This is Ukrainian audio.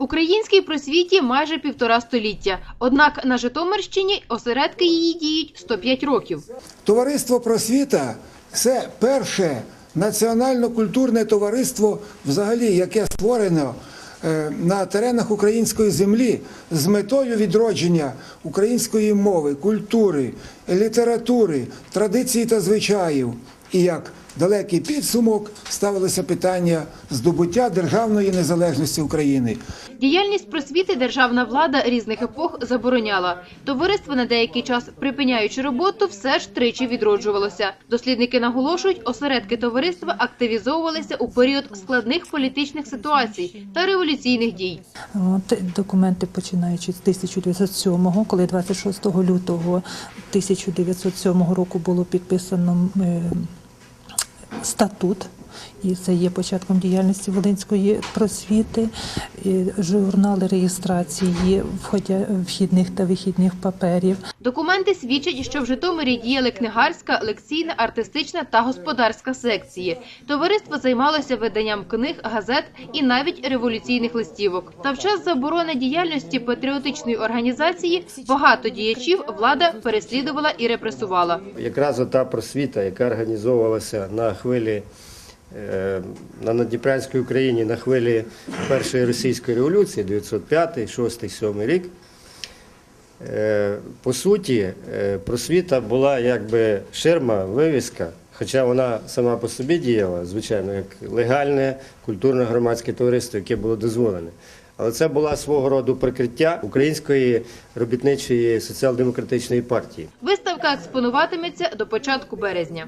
Українській просвіті майже півтора століття. Однак на Житомирщині осередки її діють 105 років. Товариство просвіта це перше національно-культурне товариство, взагалі, яке створено е, на теренах української землі з метою відродження української мови, культури, літератури, традицій та звичаїв. І як далекий підсумок ставилося питання здобуття державної незалежності України. Діяльність просвіти державна влада різних епох забороняла. Товариство на деякий час, припиняючи роботу, все ж тричі відроджувалося. Дослідники наголошують, осередки товариства активізовувалися у період складних політичних ситуацій та революційних дій. От, документи починаючи з 1907, коли 26 лютого 1907 року було підписано е, статут. І це є початком діяльності Волинської просвіти, журнали реєстрації вхідних та вихідних паперів. Документи свідчать, що в Житомирі діяли книгарська, лекційна, артистична та господарська секції. Товариство займалося виданням книг, газет і навіть революційних листівок. Та в час заборони діяльності патріотичної організації багато діячів влада переслідувала і репресувала. Якраз ота просвіта, яка організовувалася на хвилі на Надніпрянській Україні на хвилі першої російської революції 905, 6, 7 рік. е, По суті, е, просвіта була якби ширма, вивіска, хоча вона сама по собі діяла, звичайно, як легальне культурно-громадське товариство, яке було дозволене. Але це була свого роду прикриття Української робітничої соціал-демократичної партії. Виставка експонуватиметься до початку березня.